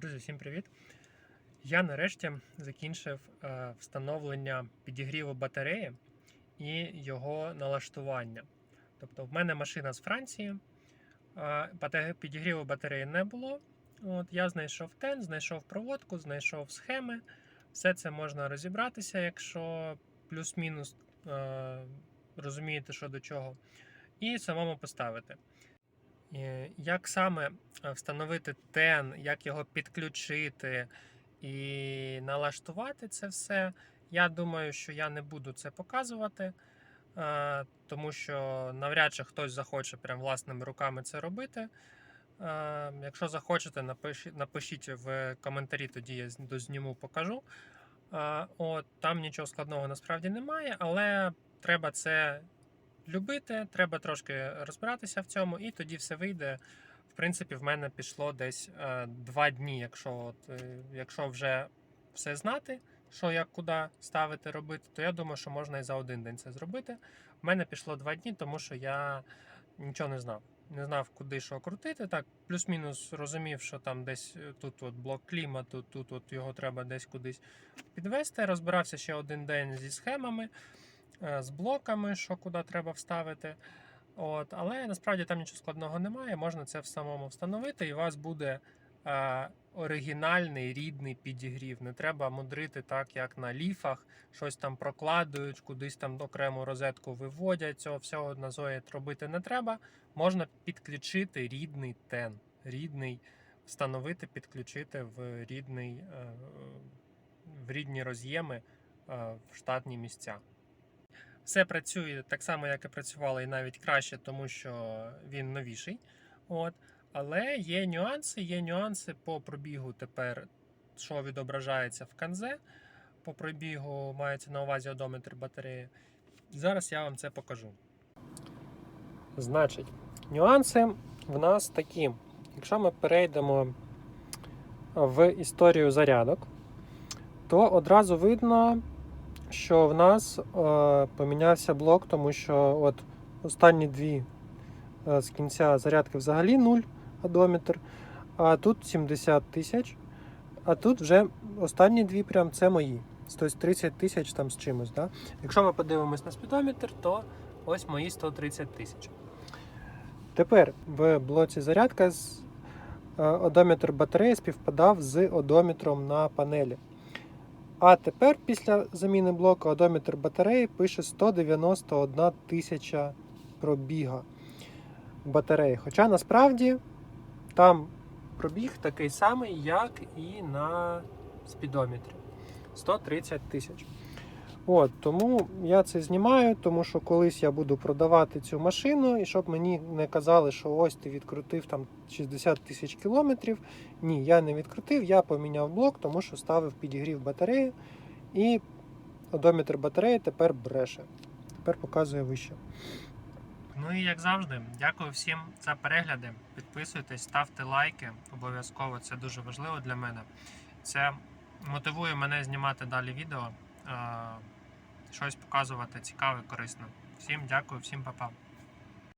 Друзі, всім привіт! Я нарешті закінчив е, встановлення підігріву батареї і його налаштування. Тобто, в мене машина з Франції, підігріву батареї не було. От, я знайшов тен, знайшов проводку, знайшов схеми. Все це можна розібратися, якщо плюс-мінус е, розумієте, що до чого, і самому поставити. Е, Як саме е, встановити тен, як його підключити і налаштувати це все, я думаю, що я не буду це показувати, е, тому що навряд чи хтось захоче прям власними руками це робити. Якщо захочете, напишіть, в коментарі, тоді я дозніму, покажу. От, там нічого складного насправді немає, але треба це любити, треба трошки розбиратися в цьому, і тоді все вийде. В принципі, в мене пішло десь е, два дні, якщо, от, е, якщо вже все знати, що як куди ставити, робити, то я думаю, що можна і за один день це зробити. В мене пішло два дні, тому що я нічого не знав. Не знав, куди що крутити. Так, плюс-мінус розумів, що там десь е, тут от блок клімату, тут от його треба десь кудись підвести. Розбирався ще один день зі схемами, з блоками, що куди треба вставити. От, але насправді там нічого складного немає. Можна це в самому встановити, і у вас буде е, оригінальний рідний підігрів. Не треба мудрити так, як на ліфах, щось там прокладують, кудись там окрему розетку виводять. Цього всього на Zoe робити не треба. Можна підключити рідний тен, рідний, встановити, підключити в рідний, е, в рідні роз'єми е, в штатні місця. Все працює так само, як і працювало, і навіть краще, тому що він новіший. От. Але є нюанси, є нюанси по пробігу тепер, що відображається в канзе. По пробігу мається на увазі одометр батареї. Зараз я вам це покажу. Значить, нюанси в нас такі. Якщо ми перейдемо в історію зарядок, то одразу видно, що в нас е, помінявся блок, тому що от останні дві е, з кінця зарядки взагалі 0 одометр, а тут 70 тисяч, а тут вже останні дві прям це мої. Тобто 30 тисяч там з чимось. Да? Якщо ми подивимось на спідометр, то ось мої 130 тисяч. Тепер в блоці зарядка е, одометр батареї співпадав з одометром на панелі. А тепер після заміни блоку одометр батареї пише 191 тисяча пробіга батареї. Хоча насправді там пробіг такий самий, як і на спідометрі 130 тисяч. От, тому я це знімаю, тому що колись я буду продавати цю машину, і щоб мені не казали, що ось ти відкрутив там 60 тисяч кілометрів. Ні, я не відкрутив, я поміняв блок, тому що ставив підігрів батареї, і одометр батареї тепер бреше. Тепер показує вище. Ну і як завжди, дякую всім за перегляди. Підписуйтесь, ставте лайки. Обов'язково це дуже важливо для мене. Це мотивує мене знімати далі відео, щось показувати цікаве, корисне. Всім дякую, всім па-па.